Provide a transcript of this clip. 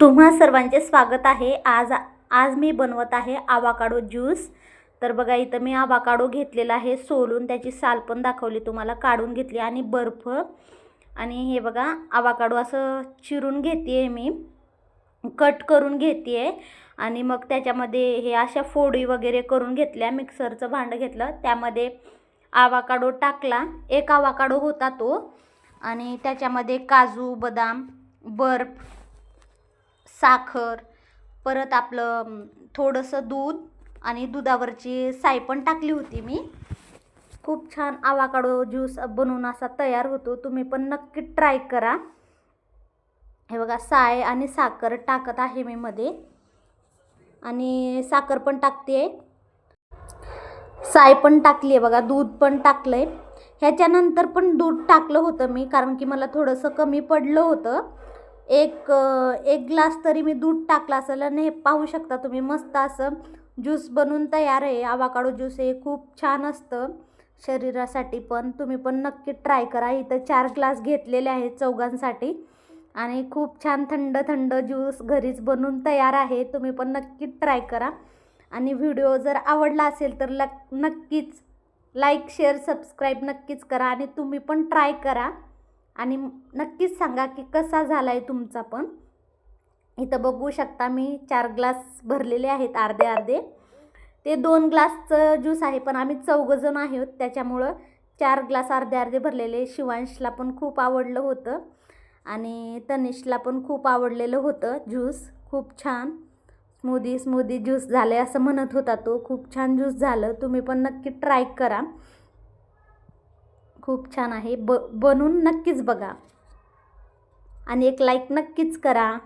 तुम्हा सर्वांचे स्वागत आहे. आज आज मी बनवत आहे आवाकाडो ज्यूस तर बघा इथं मी आवाकाडो घेतलेला आहे सोलून त्याची साल पण दाखवली तुम्हाला काढून घेतली आणि बर्फ. आणि हे बघा आवाकाडो असं चिरून घेते आहे मी. कट करून घेते आहे आणि मग त्याच्यामध्ये हे अशा फोडी वगैरे करून घेतल्या मिक्सरचं भांडं घेतलं. त्यामध्ये आवाकाडो टाकला. एक आवाकाडो होता तो. आणि त्याच्यामध्ये काजू बदाम बर्फ साखर परत आपलं थोडंसं दूध आणि दुधावरची साय पण टाकली होती मी. खूप छान आवाकाडो ज्यूस बनवून असा तयार होतो. तुम्ही पण नक्की ट्राय करा. हे बघा साय आणि साखर टाकत आहे मी मध्ये. आणि साखर पण टाकते साय पण टाकली आहे बघा दूध पण टाकलं आहे ह्याच्यानंतर पण दूध टाकलं होतं मी कारण की मला थोडंसं कमी पडलं होतं. एक एक ग्लास तरी मी दूध टाकला असेल आणि हे पाहू शकता तुम्ही मस्त असं ज्यूस बनवून तयार आहे. आवाकाडो ज्यूस हे खूप छान असतं शरीरासाठी पण. तुम्ही पण नक्की ट्राय करा. इथं चार ग्लास घेतलेले आहेत चौघांसाठी. आणि खूप छान थंड थंड ज्यूस घरीच बनवून तयार आहे. तुम्ही पण नक्की ट्राय करा. आणि व्हिडिओ जर आवडला असेल तर लक नक्कीच लाईक शेअर सबस्क्राईब नक्कीच करा. आणि तुम्ही पण ट्राय करा. आणि नक्कीच सांगा की कसा झाला आहे तुमचा पण. इथं बघू शकता मी चार ग्लास भरलेले आहेत अर्धे अर्धे. ते दोन ग्लासचं ज्यूस आहे पण आम्ही चौघंजण आहोत त्याच्यामुळं चार ग्लास अर्धे अर्धे भरलेले. शिवांशला पण खूप आवडलं होतं आणि तनिषला पण खूप आवडलेलं होतं ज्यूस. खूप छान. स्मूदी स्मूदी ज्यूस झाले असं म्हणत होता तो. खूप छान ज्यूस झालं. तुम्ही पण नक्की ट्राय करा. खूप छान आहे. ब बनवून नक्कीच बघा. आणि एक लाईक नक्कीच करा.